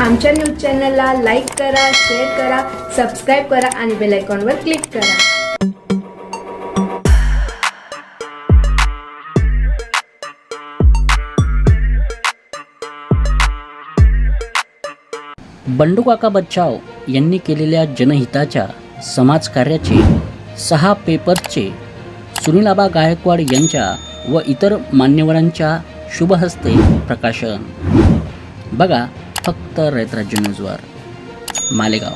आमच्या न्यूज चॅनलला लाईक करा शेअर करा सबस्क्राईब करा आणि बेल आयकॉनवर क्लिक करा. बंडू काका बच्चाव यांनी केलेल्या जनहिताच्या समाजकार्याचे सहा पेपर्सचे सुनीलाबा गायकवाड यांच्या व इतर मान्यवरांच्या शुभहस्ते प्रकाशन. बघा फक्त रयतराज्य न्यूजवर. मालेगाव.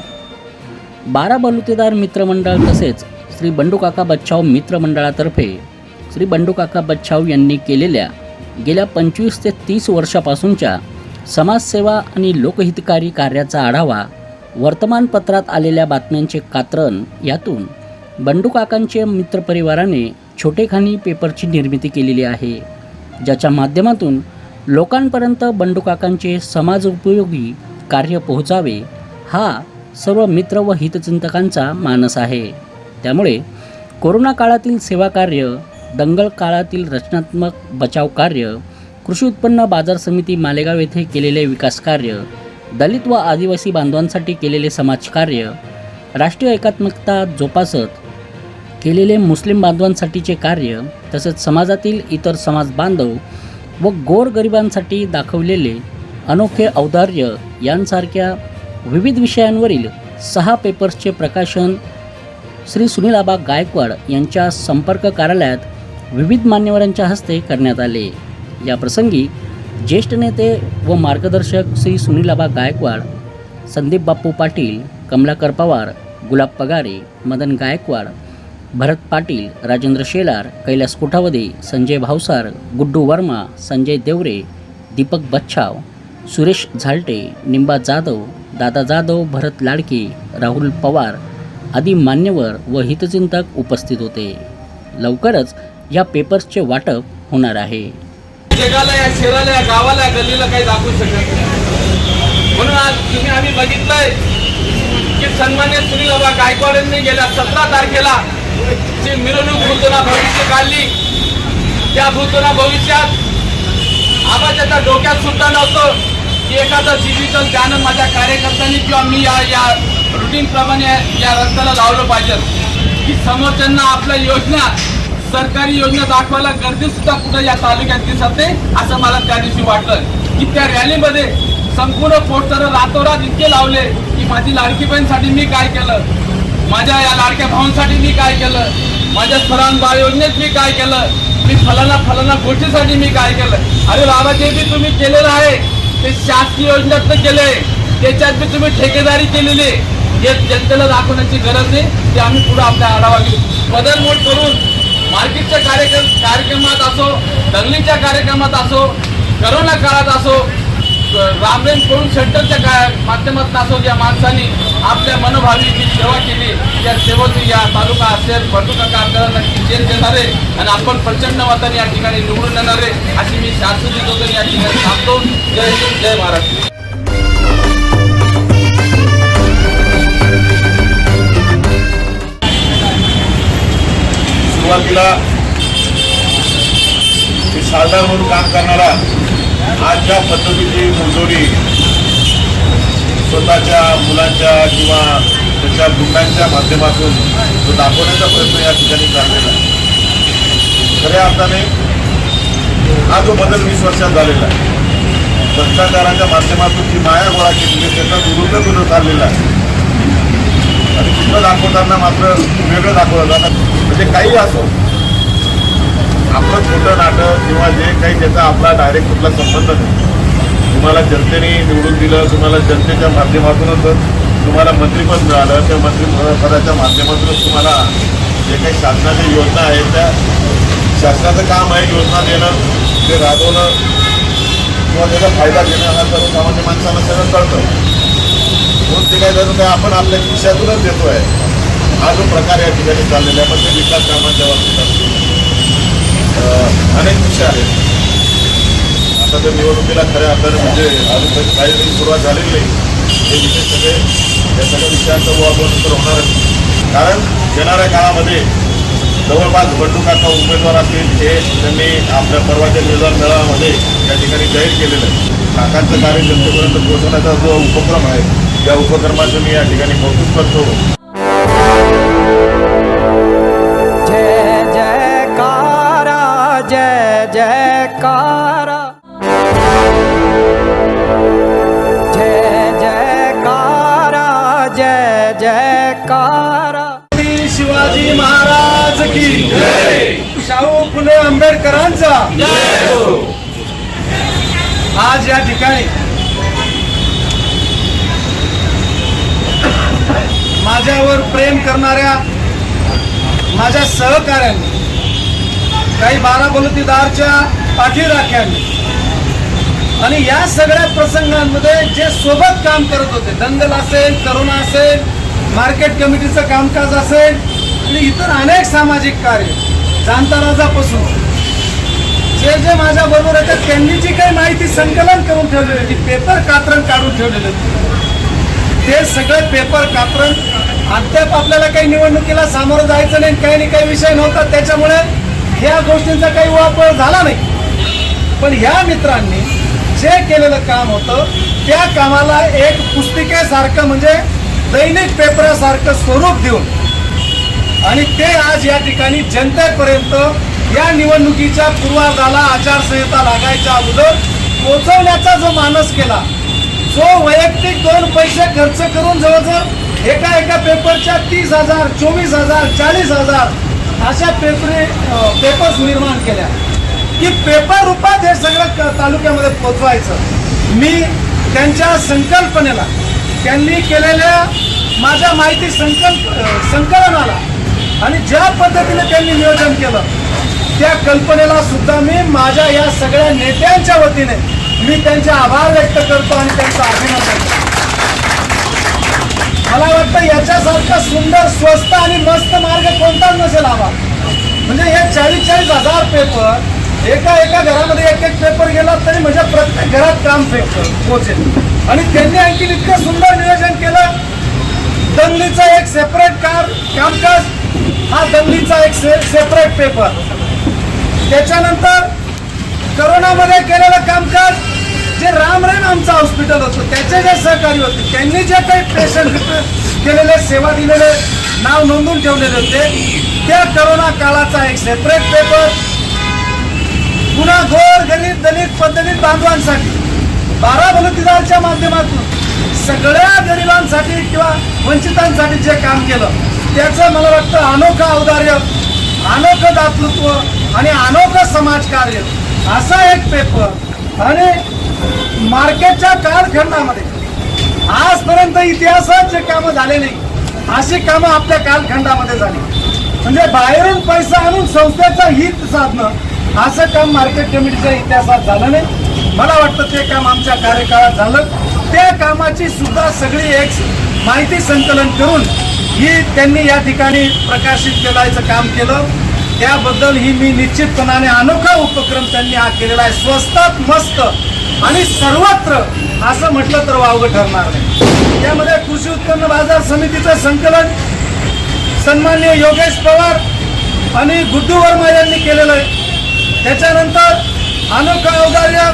बारा बलुतेदार मित्रमंडळ तसेच श्री बंडूकाका बच्छाव बच्चाव मित्रमंडळातर्फे श्री बंडूकाका बच्छाव बच्चाव यांनी केलेल्या गेल्या पंचवीस ते तीस वर्षापासूनच्या समाजसेवा आणि लोकहितकारी कार्याचा आढावा वर्तमानपत्रात आलेल्या बातम्यांचे कात्रण यातून बंडूकाकांचे मित्रपरिवाराने छोटेखानी पेपरची निर्मिती केलेली आहे ज्याच्या माध्यमातून लोकांपर्यंत बंडूकाकांचे समाज समाजोपयोगी कार्य पोहोचावे हा सर्व मित्र व हितचिंतकांचा मानस आहे. त्यामुळे कोरोना काळातील सेवा कार्य दंगल काळातील रचनात्मक बचाव कार्य कृषी उत्पन्न बाजार समिती मालेगाव येथे केलेले विकास कार्य दलित व आदिवासी बांधवांसाठी केलेले समाजकार्य राष्ट्रीय एकात्मकता जोपासत केलेले मुस्लिम बांधवांसाठीचे कार्य तसेच समाजातील इतर समाज बांधव व गोरगरिबांसाठी दाखवलेले अनोखे औदार्य यांसारख्या विविध विषयांवरील सहा पेपर्सचे प्रकाशन श्री सुनील आबा गायकवाड यांच्या संपर्क कार्यालयात विविध मान्यवरांच्या हस्ते करण्यात आले. या प्रसंगी ज्येष्ठ नेते व मार्गदर्शक श्री सुनील आबा गायकवाड संदीप बाप्पू पाटील कमलाकर पवार गुलाब पगारे मदन गायकवाड भरत पाटील राजेंद्र शेलार कैलास कोठावदे संजय भावसार गुड्डू वर्मा संजय देवरे दीपक बच्छाव सुरेश झालटे निंबा जाधव दादा जाधव भरत लाडके राहुल पवार आदी मान्यवर व हितचिंतक उपस्थित होते. लवकरच या पेपर्सचे वाटप होणार आहे. जगाला या शहराला या गावाला या गल्लीला काही दाखवू शकत म्हणून आज तुम्ही आम्ही बघितलंय की सन्मान्य सुनील बाबा गायकवाड यांनी गेल्या सतरा तारखेला जी मिरवणूक भूतना भविष्य काढली त्या भूतना भविष्यात आबा त्याच्या डोक्यात सुद्धा नव्हतं की एखादं जीवितन चॅनल माझ्या कार्यकर्त्यांनी किंवा मी या या रुटीन प्रमाणे या रस्त्याला लावलं पाहिजे. की समोरच्यांना आपल्या योजना सरकारी योजना दाखवायला गर्दी सुद्धा कुठं या तालुक्यात दिसत नाही असं मला त्या दिवशी वाटलं. की त्या रॅलीमध्ये संपूर्ण पोस्टर रातोरात इतके लावले की माझी लाडकी बहीणसाठी मी काय केलं? माझ्या या लाडक्या भावांसाठी मी काय केलं? माझ्या सरान बाळ योजनेत मी काय केलं? मी फलाना फलाना गोष्टीसाठी मी काय केलं? अरे बाबा जे बी तुम्ही केलेलं आहे ते शासकीय योजनेतनं केले त्याच्यात बी तुम्ही ठेकेदारी केलेली आहे. हे जनतेला दाखवण्याची गरज नाही. ते आम्ही पुढे आपल्या आढावा घेऊ. बदलमोड करून मार्केटच्या कार्यक्रम कार्यक्रमात असो दंगलीच्या कार्यक्रमात असो करोना काळात असो रामरेन करून सेंटरच्या काय माध्यमातून असो या माणसांनी आपल्या मनोभावी जी सेवा केली त्या सेवेची या तालुका असेल काम आपल्याला नक्की चेंज देणार आहे आणि आपण प्रचंड मताने या ठिकाणी निवडून येणारे अशी मी शासन देतो या ठिकाणी सांगतो. जय हिंद जय महाराष्ट्र. सुरुवातीला मी म्हणून काम करणारा आज ज्या पद्धतीची मुजोरी स्वतःच्या मुलांच्या किंवा त्याच्या गुंडांच्या माध्यमातून तो दाखवण्याचा प्रयत्न या ठिकाणी चाललेला आहे. खऱ्या अर्थाने हा जो बदल वीस वर्षात झालेला आहे भ्रष्टाचाराच्या माध्यमातून जी माया गोळा केलेली आहे त्याचा विरुद्ध विरोध चाललेला आहे. आणि दुसरं दाखवताना मात्र वेगळं दाखवलं जातं. म्हणजे काही असो आपलं छोटं नाटक किंवा जे काही त्याचा आपला डायरेक्ट कुठला संबंध नाही. तुम्हाला जनतेने निवडून दिलं तुम्हाला जनतेच्या माध्यमातूनच तुम्हाला मंत्रीपद मिळालं त्या मंत्रिपदाच्या माध्यमातूनच तुम्हाला जे काही शासनाच्या योजना आहेत त्या शासनाचं काम आहे योजना देणं ते राबवणं किंवा त्याचा फायदा घेणं हा सर्वसामान्य माणसाला सगळं कळतं. म्हणून ते काय झालं तर आपण आपल्या खिशातूनच आहे हा जो प्रकार या ठिकाणी चाललेला आहे पण ते विकास कामाच्या बाबतीत असतील अनेक विषय आहेत. आता त्या निवडणुकीला खऱ्या अर्थाने म्हणजे अजून काही काही तरी सुरुवात झालेली नाही. हे विषय सगळे या सगळ्या विषयांचा उहापोह होणार होणारच कारण येणाऱ्या काळामध्ये जवळपास बंडू उमेदवार असतील हे त्यांनी आपल्या परवाच्या निवडणूक मेळाव्यामध्ये या ठिकाणी जाहीर केलेलं आहे. काकांचं कार्य जनतेपर्यंत पोहोचवण्याचा जो उपक्रम आहे त्या उपक्रमाचं मी या ठिकाणी कौतुक करतो. शाहू आंबेडकरांचा. आज या ठिकाणी माझ्यावर प्रेम करणाऱ्या माझ्या सहकाऱ्यांनी काही बारा बलुतीदारच्या पाठीराख्यांनी आणि या सगळ्या प्रसंगांमध्ये जे सोबत काम करत होते दंगल असेल करोना असेल मार्केट कमिटीचं कामकाज असेल आणि इतर अनेक सामाजिक कार्य शांताराजापासून जे जे माझ्या बरोबर येतात त्यांनी जी काही माहिती संकलन करून ठेवलेली ती पेपर कात्रण काढून ठेवलेलं. ते सगळे पेपर कात्रण अद्याप आपल्याला काही निवडणुकीला सामोरं जायचं नाही काही नाही काही विषय नव्हता. त्याच्यामुळे ह्या गोष्टींचा काही वापर झाला नाही. पण ह्या मित्रांनी जे केलेलं काम होतं त्या कामाला एक पुस्तिकेसारखं म्हणजे दैनिक पेपरासारखं स्वरूप देऊन आणि ते आज या ठिकाणी जनतेपर्यंत या निवडणुकीच्या पूर्वार्धाला आचारसंहिता लागायच्या अगोदर पोचवण्याचा जो मानस केला जो वैयक्तिक दोन पैसे खर्च करून जवळजवळ एका एका पेपरच्या तीस हजार चोवीस हजार चाळीस हजार अशा पेपरे पेपर्स निर्माण केल्या. की पेपर रूपात हे सगळं क- तालुक्यामध्ये पोचवायचं मी त्यांच्या संकल्पनेला त्यांनी केलेल्या माझ्या माहिती संकल्प संकलनाला आणि ज्या पद्धतीने त्यांनी नियोजन केलं त्या कल्पनेला सुद्धा मी माझ्या या सगळ्या नेत्यांच्या वतीने मी त्यांचे आभार व्यक्त करतो आणि त्यांचं अभिनंदन करतो. मला वाटतं याच्यासारखा सुंदर स्वस्त आणि मस्त मार्ग कोणताच नसेल हवा म्हणजे हे चाळीस चाळीस हजार पेपर एका एका घरामध्ये एक एक पेपर गेला तरी म्हणजे प्रत्येक घरात काम फेक पोचेल. आणि त्यांनी आणखी इतकं सुंदर नियोजन केलं. दंगलीचं एक सेपरेट कार कामकाज हा दंगलीचा एक से, सेपरेट पेपर त्याच्यानंतर करोनामध्ये केलेलं कामकाज जे राम आमचं हॉस्पिटल होतं त्याचे जे सहकारी होते त्यांनी जे काही पेशंट केलेले सेवा दिलेले नाव नोंदून ठेवलेले होते त्या करोना काळाचा एक सेपरेट पेपर पुन्हा गोर गरीब दलित पद्धतीत बांधवांसाठी बारा भलतीदारच्या माध्यमातून सगळ्या गरिबांसाठी किंवा वंचितांसाठी जे काम केलं त्याचं मला वाटतं अनोखं औदार्य अनोखं दातृत्व आणि अनोखं समाजकार्य असा एक पेपर आणि मार्केटच्या कालखंडामध्ये आजपर्यंत इतिहासात जे कामं झाले नाही अशी कामं आपल्या कालखंडामध्ये झाली. म्हणजे बाहेरून पैसा आणून संस्थेचं हित साधणं असं काम मार्केट कमिटीच्या इतिहासात झालं नाही. मला वाटतं ते काम आमच्या कार्यकाळात झालं. त्या कामाची सुद्धा सगळी एक माहिती संकलन करून ही त्यांनी या ठिकाणी प्रकाशित करायचं काम केलं. त्याबद्दल ही मी निश्चितपणाने अनोखा उपक्रम त्यांनी हा केलेला आहे. स्वस्तात मस्त आणि सर्वत्र असं म्हटलं तर वावगं ठरणार नाही. त्यामध्ये कृषी उत्पन्न बाजार समितीचं संकलन सन्मान्य योगेश पवार आणि गुड्डू वर्मा यांनी केलेलं आहे. त्याच्यानंतर अनोखं औदार्य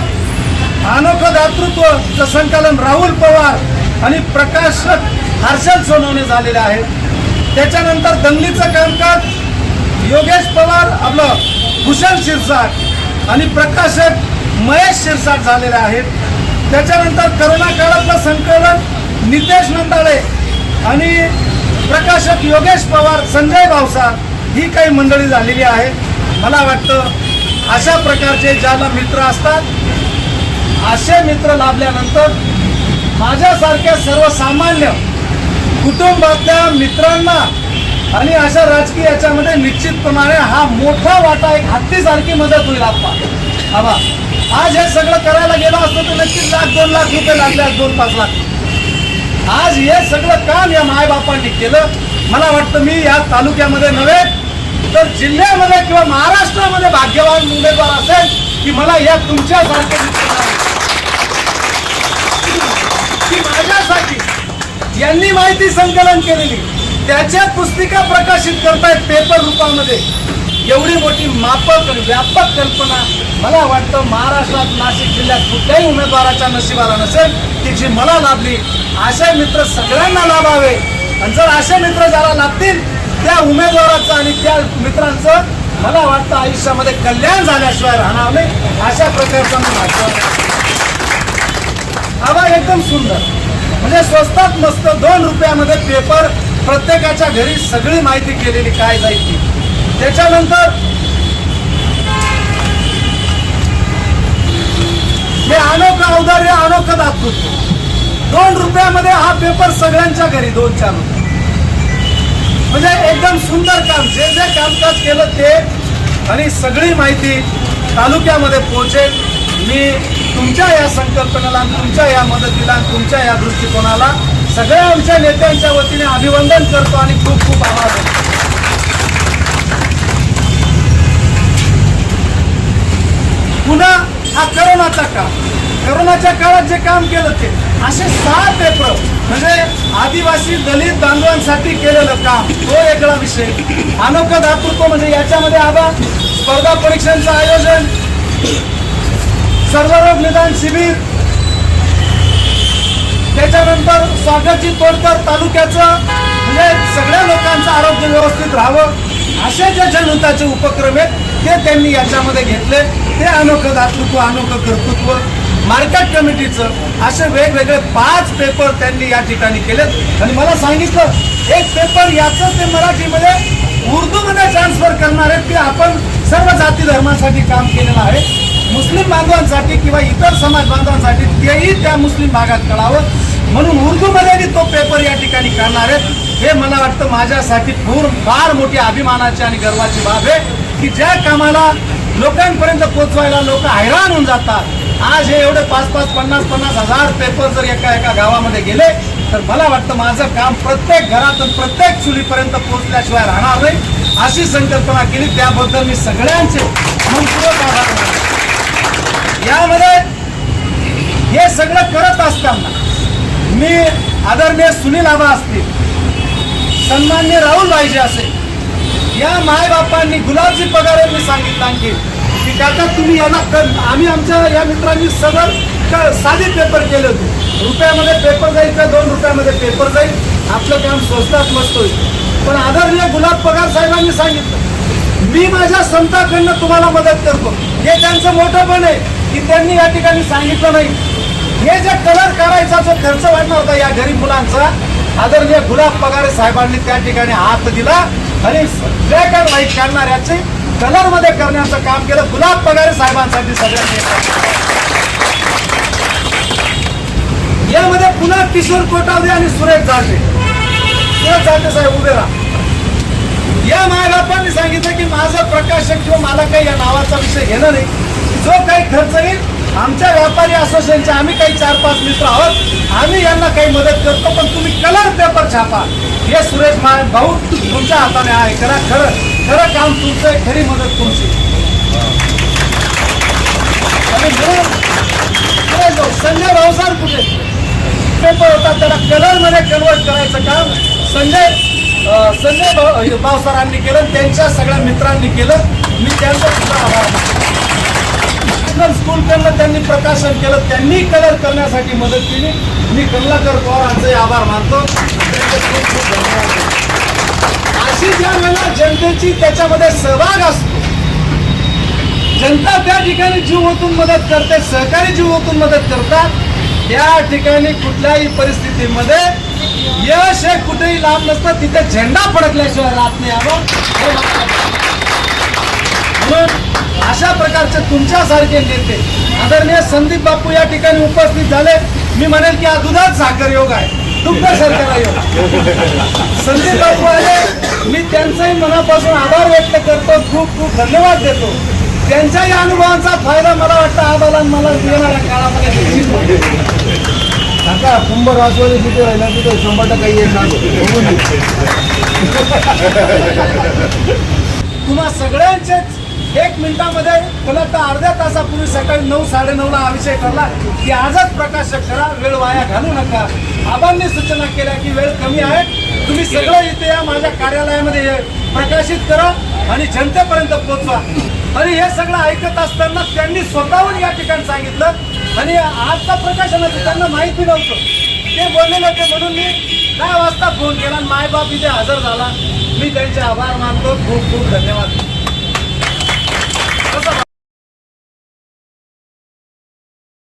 अनोखं दातृत्वचं संकलन राहुल पवार आणि प्रकाशक हर्षल सोनवणे झालेले आहेत. त्याच्यानंतर दंगलीचं कामकाज योगेश पवार आपलं भूषण शिरसाट आणि प्रकाशक महेश शिरसाट झालेले आहेत. त्याच्यानंतर करोना काळातलं संकलन नितेश नंदाळे आणि प्रकाशक योगेश पवार संजय भावसा ही काही मंडळी झालेली आहे मला वाटतं अशा प्रकारचे ज्याला मित्र असतात असे मित्र लाभल्यानंतर माझ्यासारख्या सर्वसामान्य कुटुंबातल्या मित्रांना आणि अशा राजकीय याच्यामध्ये निश्चितप्रमाणे हा मोठा वाटा एक हत्तीसारखी मदत होईल आपला आबा आज हे सगळं करायला गेलो असतो तर नक्कीच लाख दोन लाख रुपये लागले आज दोन पाच लाख. आज हे सगळं काम या मायबापांनी केलं. मला वाटतं मी या तालुक्यामध्ये नव्हे तर जिल्ह्यामध्ये किंवा महाराष्ट्रामध्ये भाग्यवान उमेदवार असेल की मला या तुमच्यासारखे मित्र माझ्यासाठी यांनी माहिती संकलन केलेली. त्याच्या पुस्तिका प्रकाशित करतायत पेपर रूपामध्ये. एवढी मोठी मापक व्यापक कल्पना मला वाटतं महाराष्ट्रात नाशिक जिल्ह्यात कुठल्याही उमेदवाराच्या नशिबाला नसेल की जी मला लाभली. असे मित्र सगळ्यांना लाभावे. आणि जर असे मित्र ज्याला लाभतील त्या उमेदवाराचं आणि त्या मित्रांचं मला वाटतं आयुष्यामध्ये कल्याण झाल्याशिवाय राहणार नाही. अशा प्रकारचा मी भाषण आवाज एकदम सुंदर. म्हणजे स्वस्तात मस्त दोन रुपयामध्ये पेपर प्रत्येकाच्या घरी सगळी माहिती केलेली काय जाईल ती. त्याच्यानंतर हे अनोखं औदार्य अनोखं दाखवतो दोन रुपयामध्ये हा पेपर सगळ्यांच्या घरी दोन चार रुपये. म्हणजे एकदम सुंदर काम. जे जे कामकाज केलं ते आणि सगळी माहिती तालुक्यामध्ये पोहोचेल. मी तुमच्या या संकल्पनेला तुमच्या या मदतीला तुमच्या या दृष्टिकोनाला सगळ्या आमच्या नेत्यांच्या वतीने अभिवंदन करतो आणि खूप खूप आभार पुन्हा हा करोनाचा काळ. करोनाच्या काळात जे काम केलं ते असे सहा पेपर म्हणजे आदिवासी दलित बांधवांसाठी केलेलं काम तो वेगळा विषय. अनोखा दातृत्व म्हणजे याच्यामध्ये आबा स्पर्धा परीक्षांचं आयोजन सर्वरोग निदान शिबिर. त्याच्यानंतर स्वागतची तोडकर तालुक्याचं म्हणजे सगळ्या लोकांचं आरोग्य व्यवस्थित राहावं. असे जे जनहिताचे उपक्रम आहेत ते त्यांनी याच्यामध्ये घेतले. ते अनोखं दातृत्व अनोखं कर्तृत्व मार्केट कमिटीचं असे वेगवेगळे पाच पेपर त्यांनी या ठिकाणी केलेत. आणि मला सांगितलं एक पेपर याचं ते मराठीमध्ये उर्दूमध्ये ट्रान्सफर करणार आहेत की आपण सर्व जाती धर्मासाठी काम केलेलं आहे. मुस्लिम बांधवांसाठी किंवा इतर समाज बांधवांसाठी तेही त्या मुस्लिम भागात कळावं. म्हणून उर्दूमध्ये तो पेपर या ठिकाणी करणार आहे हे मला वाटतं माझ्यासाठी पूर फार मोठी अभिमानाची आणि गर्वाची बाब आहे की ज्या कामाला लोकांपर्यंत पोचवायला लोक हैराण होऊन जातात. आज हे एवढे पाच पाच पन्नास पन्नास हजार पेपर जर एका एका गावामध्ये गेले तर मला वाटतं माझं काम प्रत्येक घरात प्रत्येक चुलीपर्यंत पोहोचल्याशिवाय राहणार नाही अशी संकल्पना केली. त्याबद्दल मी सगळ्यांचे मनपूर्वक आभार मानतो. यामध्ये हे सगळं करत असताना मी आदरणीय सुनील आबा असतील सन्मान्य राहुल पाहिजे असेल या मायबापांनी गुलाबजी पगार मी सांगितलं आणखी की काका तुम्ही यांना आम्ही आमच्या या मित्रांनी सगळं क- साधे पेपर केले होते. रुपयामध्ये पेपर जाईल का? दोन रुपयामध्ये पेपर जाईल. आपलं काम स्वस्तात मस्त होईल. पण आदरणीय गुलाब पगार साहेबांनी सांगितलं मी माझ्या संताकडनं तुम्हाला मदत करतो. हे त्यांचं मोठं पण आहे. की त्यांनी या ठिकाणी सांगितलं नाही. हे जे कलर करायचा जो खर्च वाढणार होता या गरीब मुलांचा आदरणीय गुलाब पगारे साहेबांनी त्या ठिकाणी हात दिला आणि ब्लॅक अँड व्हाईट काढणाऱ्याचे कलरमध्ये करण्याचं काम केलं. गुलाब पगारे साहेबांसाठी सगळ्यांनी यामध्ये पुन्हा किशोर कोटावदे आणि सुरेश जाटे सुरेश जाटे साहेब उभे राहा. या मायबापांनी सांगितलं की माझं प्रकाशक किंवा मला काही या नावाचा विषय घेणं नाही. जो काही खर्च येईल आमच्या व्यापारी असोसिएशनचे आम्ही काही चार पाच मित्र आहोत. आम्ही यांना काही मदत करतो पण तुम्ही कलर पेपर छापा. हे सुरेश माय भाऊ तुमच्या हाताने आहे. करा खरं खरं काम तुमचं आहे खरी मदत तुमची. आणि भाऊ संजय भाऊसार कुठे? पेपर होता त्याला कलरमध्ये कन्वर्ट करायचं काम. संजय संजय भाऊ भाऊसारांनी केलं त्यांच्या सगळ्या मित्रांनी केलं. मी त्यांचा सुद्धा आभार इंटरनॅशनल स्कूलकडनं त्यांनी प्रकाशन केलं. त्यांनी कलर करण्यासाठी मदत केली. मी कल्लाकर पवारांचे आभार मानतो. अशी ज्या वेळेला जनतेची त्याच्यामध्ये सहभाग असतो जनता त्या ठिकाणी जीव ओतून मदत करते सहकारी जीव ओतून मदत करतात त्या ठिकाणी कुठल्याही परिस्थितीमध्ये यश हे कुठेही लाभ नसतं. तिथे झेंडा फडकल्याशिवाय राहत नाही यावं म्हणून अशा प्रकारचे तुमच्यासारखे नेते आदरणीय संदीप बापू या ठिकाणी उपस्थित झाले. मी म्हणेल की हा दुधात साखर योग आहे. दुग्ध सरकार योग. संदीप बापू आले. मी त्यांचाही मनापासून आभार व्यक्त करतो. खूप खूप धन्यवाद देतो. त्यांच्याही अनुभवांचा फायदा मला वाटतं आम्हाला मला येणाऱ्या काळामध्ये. काका कुंभ राजवाडी तिथे राहिला तिथे शंभर टक्के येणार तुम्हा सगळ्यांचेच एक मिनिटामध्ये मला तर अर्ध्या तासापूर्वी सकाळी नऊ साडेनऊला हा विषय ठरला की आजच प्रकाशक करा वेळ वाया घालू नका. आबांनी सूचना केल्या की वेळ कमी आहे. तुम्ही सगळं इथे या माझ्या कार्यालयामध्ये प्रकाशित करा आणि जनतेपर्यंत पोहोचवा आणि हे सगळं ऐकत असताना त्यांनी स्वतःहून या ठिकाणी सांगितलं. आणि आजचा प्रकाशनाचं त्यांना माहिती नव्हतं. ते बोलले होते म्हणून मी दहा वाजता फोन केला आणि मायबाप इथे हजर झाला. मी त्यांचे आभार मानतो. खूप खूप धन्यवाद. 감사합니다.